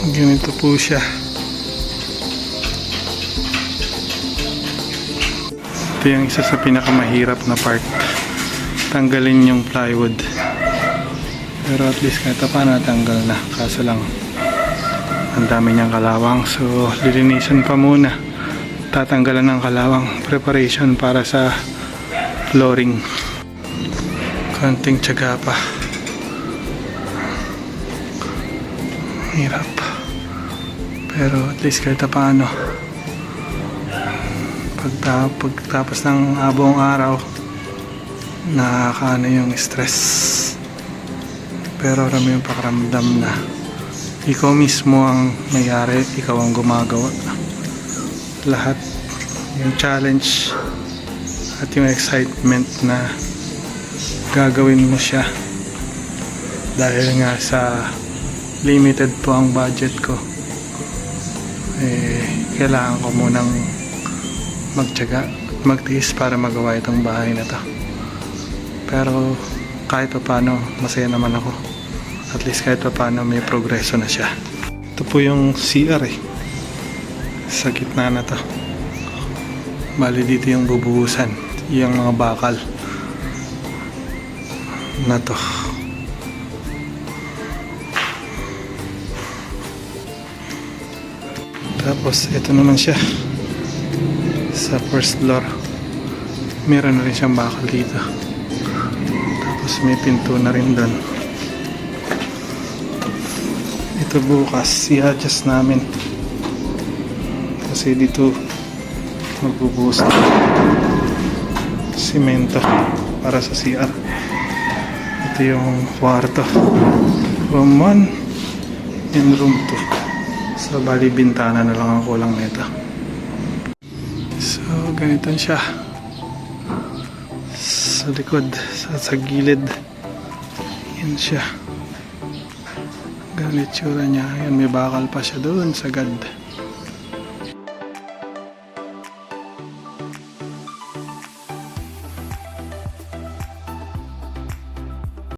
Ganito po siya. Ito yung isa sa pinakamahirap na part. Tanggalin yung plywood. Pero at least kahit pa natanggal na. Kaso lang, ang dami niyang kalawang. So, lilinisan pa muna. Tatanggalan ng kalawang. Preparation para sa flooring. Konting tiyaga pa. Hirap. Pero at least kahit paano. Pagta pagtapos ng abong araw, nakakaano yung stress. Pero alam yung pakaramdam na ikaw mismo ang mayari, ikaw ang gumagawa. Lahat yung challenge at yung excitement na gagawin mo siya dahil nga sa limited po ang budget ko eh kailangan ko munang magtyaga at magtiis para magawa itong bahay na to. Pero kahit pa paano masaya naman ako. At least kahit pa paano may progreso na siya. Ito po yung CR eh. Sa gitna na to. Bali dito yung bubuhusan. Yung mga bakal na to tapos ito naman siya. Sa first floor. Meron na rin siyang bakal dito. Tapos may pinto na rin doon ito bukas i-adjust namin. Kasi dito magbubuhos na. Simento para sa CR ito yung kwarto. Room 1 and room 2 so bali bintana na lang ang kulang nito so ganito siya. Sa likod sa, sa gilid. Yan siya. Ganit tsura niya. Yan may bakal pa siya doon sa gad